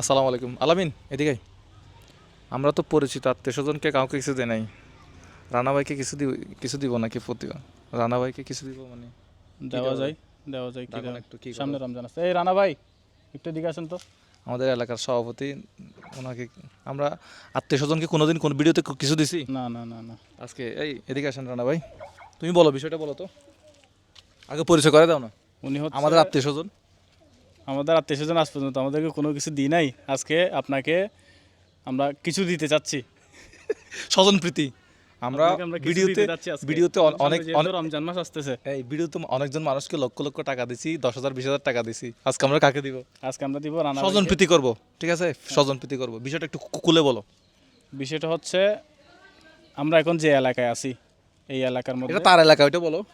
আসসালামু আলাইকুম। আলামিন এদিকে আমরা তো পরিচিত আত্মীয় স্বজনকে কাউকে কিছু দেয় নাই। রানা ভাইকে কিছু দিব কিছু দিব নাকি প্রতি রানা ভাইকে কিছু দিব মানে? দেওয়া যায় দেওয়া যায় একটু কি সামনে রমজান আছে। এই রানা ভাই একটু দিকে আসেন তো। আমাদের এলাকার সভাপতি ওনাকে আমরা আত্মীয় স্বজনকে কোনোদিন কোন ভিডিওতে কিছু দিছি? না না না না। আজকে এই এদিকে আসেন রানা ভাই তুমি বলো বিষয়টা বলো তো। আগে পরিচয় করে দাও না। উনি আমাদের আত্মীয় স্বজন। আমাদের আত্মীয় স্বজন আজ পর্যন্ত আমাদেরকে কোনো কিছু দিই নাই। আজকে আপনাকে আমরা কিছু দিতে চাচ্ছি। স্বজন প্রীতি আমরা ভিডিওতে। ভিডিওতে অনেক রমজান মাস আসতেছে। এই ভিডিওতে অনেকজন মানুষকে লক্ষ লক্ষ টাকা দিছি দশ হাজার বিশ হাজার টাকা দিছি। আজকে আমরা কাকে দিব? আজকে আমরা দিব রানা স্বজন প্রীতি করব ঠিক আছে? স্বজন প্রীতি করব। বিষয়টা একটু কু- খুলে বলো। বিষয়টা হচ্ছে আমরা এখন যে এলাকায় আছি এই এলাকার মধ্যে তার এলাকা ওইটা বলো।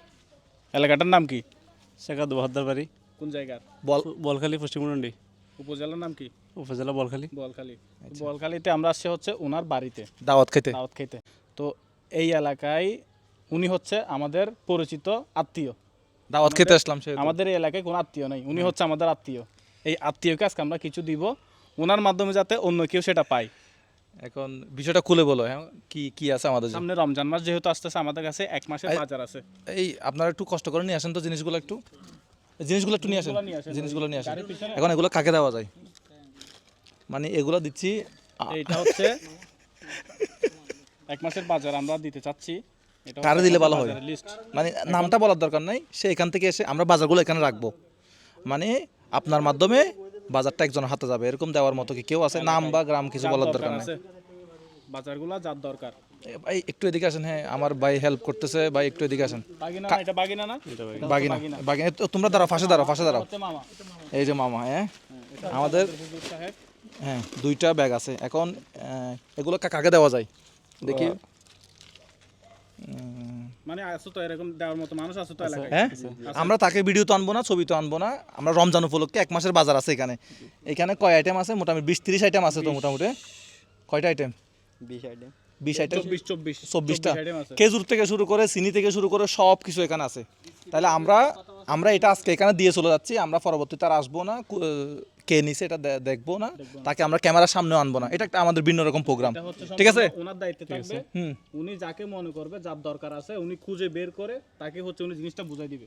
এলাকাটার নাম কি? শেখাদ বহাদ্দার বাড়ি। কোন জায়গার? বল বলখালি পশ্চিমমন্ডি উপজেলার নাম কি? উপজেলা বলখালি। বলখালি। বলখালিতে আমরা আসছি হচ্ছে ওনার বাড়িতে। দাওয়াত খেতে। দাওয়াত খেতে। তো এই এলাকায় উনি হচ্ছে আমাদের পরিচিত আত্মীয়। দাওয়াত খেতে আসলাম সে আমাদের এই এলাকায় কোনো আত্মীয় নেই। উনি হচ্ছে আমাদের আত্মীয়। এই আত্মীয়কে আজকে আমরা কিছু দিব ওনার মাধ্যমে যাতে অন্য কেউ সেটা পায়। এখন বিষয়টা খুলে বলো হ্যাঁ কি কি আছে আমাদের সামনে রমজান মাস যেহেতু আসতেছে আমাদের কাছে এক মাসের বাজার আছে। এই আপনারা একটু কষ্ট করে নিয়ে আসেন তো জিনিসগুলো একটু। জিনিসগুলো একটু নিয়ে আসেন। জিনিসগুলো নিয়ে আসেন। এখন এগুলো কাকে দেওয়া যায়? মানে এগুলো দিচ্ছি এইটা হচ্ছে এক মাসের বাজার আমরা দিতে চাচ্ছি। কারে দিলে ভালো হয়? মানে নামটা বলার দরকার নাই সে এখান থেকে এসে আমরা বাজারগুলো এখানে রাখব। মানে আপনার মাধ্যমে বাজারটা একজনের হাতে যাবে এরকম দেওয়ার মতো কি কেউ আছে? নাম বা গ্রাম কিছু বলার দরকার নেই। বাজারগুলো যার দরকার। ভাই একটু এদিকে আসেন হ্যাঁ আমার ভাই হেল্প করতেছে ভাই একটু এদিকে আসেন। বাগিনা না এটা বাগিনা না? বাগিনা। বাগিনা তোমরা দাঁড়াও পাশে দাঁড়াও পাশে দাঁড়াও। মামা। এই যে মামা হ্যাঁ? আমাদের হ্যাঁ দুইটা ব্যাগ আছে। এখন এগুলো কাকে দেওয়া যায়। দেখি। মানে আসো তো এরকম দেওয়ার মতো মানুষ আসো তো এলাকায়। হ্যাঁ? আমরা তাকে ভিডিও তো আনব না ছবি তো আনব না। আমরা রমজান উপলক্ষে এক মাসের বাজার আছে এখানে। এখানে কয় আইটেম আছে? মোটামুটি বিশ তিরিশ আইটেম আছে তো মোটামুটি। কয়টা আইটেম বিশ আইটেম চব্বিশ চব্বিশ। চব্বিশটা। খেজুর থেকে শুরু করে চিনি থেকে শুরু করে সব কিছু এখানে আছে। তাহলে আমরা আমরা এটা আজকে এখানে দিয়ে চলে যাচ্ছি। আমরা পরবর্তীতে আর আসব না। কে নিছে এটা দেখব না। তাকে আমরা ক্যামেরার সামনে আনব না। এটা একটা আমাদের ভিন্ন রকম প্রোগ্রাম ঠিক আছে? ওনার দায়িত্বে থাকবে। উনি যাকে মনে করবে যার দরকার আছে উনি খুঁজে বের করে তাকে হচ্ছে উনি জিনিসটা বুঝাই দিবে।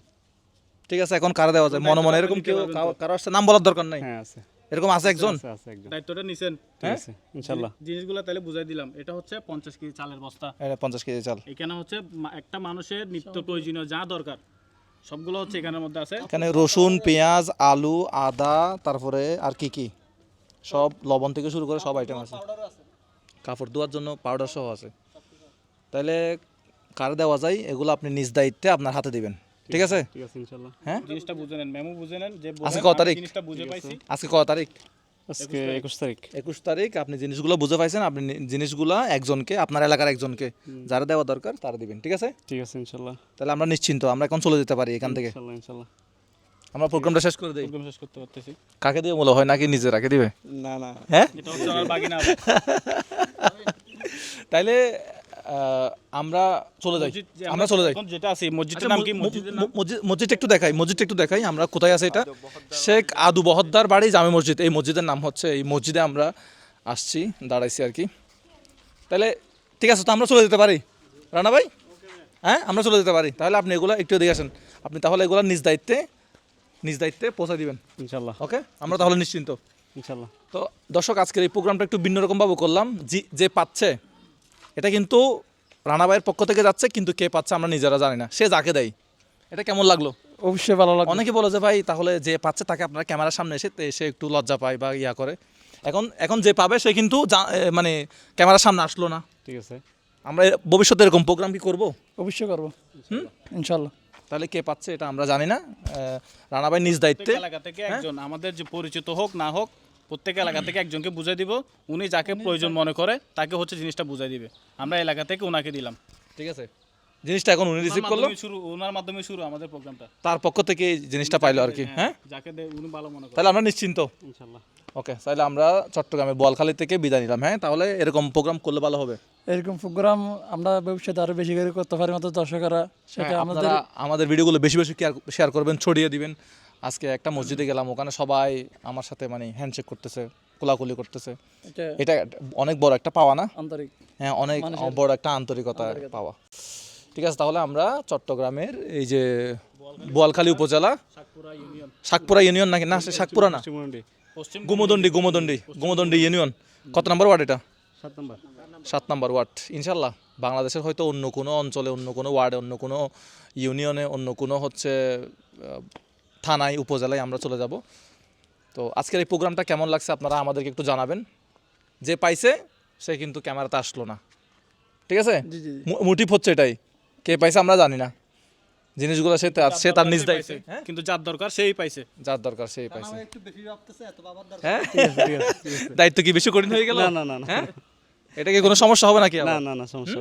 ঠিক আছে এখন কারা দেওয়া যায়? মনে মনে এরকম কেউ কারো- কারও আসছে? নাম বলার দরকার নাই। হ্যাঁ আছে। এরকম আছে একজন? আছে আছে দায়িত্বটা নিছেন। ঠিক আছে ইনশাল্লাহ। জিনিসগুলো তাহলে বুঝাই দিলাম। এটা হচ্ছে পঞ্চাশ কেজি চালের বস্তা। এটা পঞ্চাশ কেজি চাল। এখানে হচ্ছে মা- একটা মানুষের নিত্য প্রয়োজনীয় যা দরকার সবগুলো হচ্ছে এখানের মধ্যে আছে। এখানে রসুন পেঁয়াজ আলু আদা তারপরে আর কি কি? সব লবণ থেকে শুরু করে সব আইটেম আছে। কাপড় ধোয়ার জন্য পাউডার সহ আছে। তাহলে কার দেওয়া যায়? এগুলো আপনি নিজ দায়িত্বে আপনার হাতে দিবেন। ঠিক আছে? ঠিক আছে ইনশাল্লাহ হ্যাঁ? জিনিসটা বুঝে নেন মেমো বুঝে নেন যে আজকে কত তারিখ? জিনিসটা বুঝে পাইছি। আজকে কত তারিখ? আজকে একুশ তারিখ। একুশ তারিখ। আপনি জিনিসগুলো বুঝে পাইছেন আপনি নি- জিনিসগুলো একজনকে আপনার এলাকার একজনকে যারা দেওয়া দরকার তারা দিবেন ঠিক আছে? ঠিক আছে ইনশাল্লাহ তাহলে আমরা নিশ্চিন্ত আমরা এখন চলে যেতে পারি এখান থেকে। ইনশাল্লাহ ইনশাল্লাহ আমরা প্রোগ্রামটা শেষ করে দিই। প্রোগ্রাম শেষ করতে পারতেছি। কাকে দিয়ে মূল্য হয় নাকি নিজে রাখে দিবে? না না। হ্যাঁ? এটা হচ্ছে আমার বাগিনা। তাইলে আহ, আমরা চলে যাই। আমরা চলে যাই। যেটা আছে আচ্ছা, নাম কি? মসজিদের নাম? মসজিদটা একটু দেখাই মসজিদটা একটু দেখাই আমরা কোথায় আছে এটা? শেখ আদু বহদ্দার বাড়ি জামে মসজিদ। এই মসজিদের নাম হচ্ছে এই মসজিদে আমরা আসছি দাঁড়াইছি আর কি। তাহলে ঠিক আছে তো আমরা চলে যেতে পারি। রানা ভাই? হ্যাঁ আমরা চলে যেতে পারি। তাহলে আপনি এগুলো একটু দেখে আসেন। আপনি তাহলে এগুলো নিজ দায়িত্বে নিজ দায়িত্বে পৌঁছে দিবেন। ইনশাল্লাহ। ওকে? আমরা তাহলে নিশ্চিন্ত। ইনশাল্লাহ। তো দর্শক আজকের এই প্রোগ্রামটা একটু ভিন্ন রকমভাবে করলাম। যে পাচ্ছে এটা কিন্তু রানাবাইয়ের পক্ষ থেকে যাচ্ছে কিন্তু কে পাচ্ছে আমরা নিজেরা জানি না। সে যাকে দেয়। এটা কেমন লাগল? অবশ্যই ভালো লাগবে অনেকে বলে যে ভাই তাহলে যে পাচ্ছে তাকে আপনার ক্যামেরার সামনে এসে সে একটু লজ্জা পায় বা ইয়া করে। এখন এখন যে পাবে সে কিন্তু মানে ক্যামেরার সামনে আসলো না। ঠিক আছে। আমরা ভবিষ্যতে এরকম প্রোগ্রাম কি করব? অবশ্যই করব। হুম? ইনশাল্লাহ। তাহলে কে পাচ্ছে এটা আমরা জানি না। রানাবাই নিজ দায়িত্বে। এলাকা থেকে একজন আমাদের যে পরিচিত হোক না হোক প্রত্যেক এলাকা থেকে একজনকে বুঝাই দিব উনি যাকে প্রয়োজন মনে করে তাকে হচ্ছে জিনিসটা বুঝাই দিবে। আমরা এলাকা থেকে ওনাকে দিলাম। ঠিক আছে? জিনিসটা এখন উনি রিসিভ করল? শুরু ওনার মাধ্যমে শুরু আমাদের প্রোগ্রামটা তার পক্ষ থেকে এই জিনিসটা পাইলো আর কি হ্যাঁ? যাকে দেয় উনি ভালো মনে করে। তাহলে আমরা নিশ্চিন্ত। ইনশাল্লাহ। ওকে তাহলে আমরা চট্টগ্রামে বোয়ালখালী থেকে বিদায় নিলাম হ্যাঁ? তাহলে এরকম প্রোগ্রাম করলে ভালো হবে। এরকম প্রোগ্রাম আমরা ভবিষ্যতে আরও বেশি করে করতে পারি মতো দর্শকরা সেটা হ্যাঁ, আমাদের আমাদের ভিডিওগুলো বেশি বেশি শেয়ার করবেন ছড়িয়ে দিবেন। আজকে একটা মসজিদে গেলাম ওখানে সবাই আমার সাথে মানে হ্যান্ডশেক করতেছে কোলাকুলি করতেছে। এটা এটা অনেক বড় একটা পাওয়া না? আন্তরিক। হ্যাঁ অনেক বড় একটা আন্তরিকতা পাওয়া। ঠিক আছে তাহলে আমরা চট্টগ্রামের এই যে বোয়ালখালী উপজেলা শাকপুরা ইউনিয়ন। নাকি? না সে শাকপুরা না। গুমদন্ডি গুমদন্ডি গুমদন্ডি ইউনিয়ন। কত নম্বর ওয়ার্ড এটা? সাত নম্বর। সাত নম্বর ওয়ার্ড। ইনশাল্লাহ বাংলাদেশের হয়তো অন্য কোনো অঞ্চলে অন্য কোনো ওয়ার্ডে অন্য কোনো ইউনিয়নে অন্য কোনো হচ্ছে আহ, থানায় উপজেলায় আমরা চলে যাব। তো আজকের এই প্রোগ্রামটা কেমন লাগছে আপনারা আমাদেরকে একটু জানাবেন। যে পাইছে সে কিন্তু ক্যামেরাতে আসলো না। ঠিক আছে? জি জি জি। মোটিভ হচ্ছে এটাই। কে পাইছে আমরা জানি না। জিনিসগুলো সে তার সে তার নিজ দায়িত্বে। হ্যাঁ? কিন্তু যার দরকার সেই পাইছে। যার দরকার সেই পাইছে। একটু বেশি ভাবতেছে এত বাবার দরকার। হ্যাঁ? দায়িত্ব কি বেশি কঠিন হয়ে গেল? না না না হ্যাঁ? এটা কি কোনো সমস্যা হবে নাকি না না না সমস্যা